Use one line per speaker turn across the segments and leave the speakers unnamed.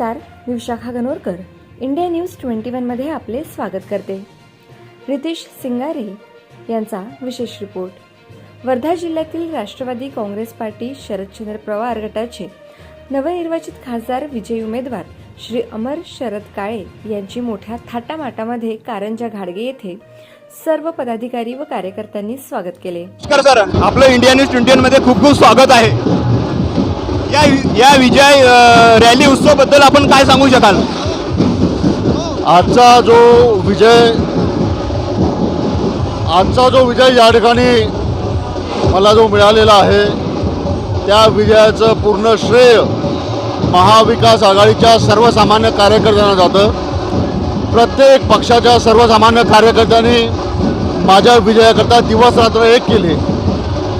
नमस्कार मी Vishakha Ganorkar. India news twenty वनमध्ये आपले स्वागत करते. रितेश सिंगारे यांचा विशेष रिपोर्ट. वर्धा जिल्ह्यातील राष्ट्रवादी काँग्रेस पार्टी शरदचंद्र पवार गटाचे नवनिर्वाचित खासदार विजयी उमेदवार श्री अमर शरद काळे यांची मोठ्या थाटामाटामध्ये कारंजा घाडगे येथे सर्व पदाधिकारी व कार्यकर्त्यांनी स्वागत केले.
नमस्कार सर आपलं इंडिया न्यूज ट्वेंटी मध्ये खूप खूप स्वागत आहे. या या विजय रॅली उत्सवबद्दल आपण काय सांगू शकाल?
आजचा जो विजय आजचा जो विजय या ठिकाणी मला जो मिळालेला आहे त्या विजयाचं पूर्ण श्रेय महाविकास आघाडीच्या सर्वसामान्य कार्यकर्त्यांना जातं. प्रत्येक पक्षाच्या सर्वसामान्य कार्यकर्त्यांनी माझ्या विजयाकरता दिवस रात्र एक केले.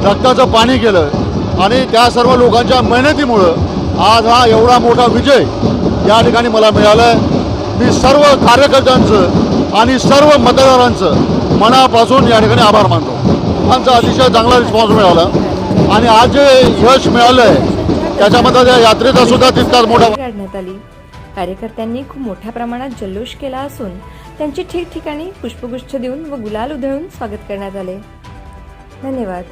रक्ताचं पाणी केलं. आणि त्या सर्व लोकांच्या मेहनतीमुळं आज हा एवढा मोठा विजय या ठिकाणी मला मिळाला आहे मी सर्व कार्यकर्त्यांचं आणि सर्व मतदारांचं मनापासून या ठिकाणी आभार मानतो. आमचा अतिशय चांगला रिस्पॉन्स मिळाला. आणि आज जे यश मिळालं आहे त्याच्यामध्ये त्या यात्रेचा सुद्धा तितकाच मोठा
काढण्यात आली. कार्यकर्त्यांनी खूप मोठ्या प्रमाणात जल्लोष केला असून त्यांची ठिकठिकाणी पुष्पगुच्छ देऊन व गुलाल उधळून स्वागत करण्यात आले. धन्यवाद.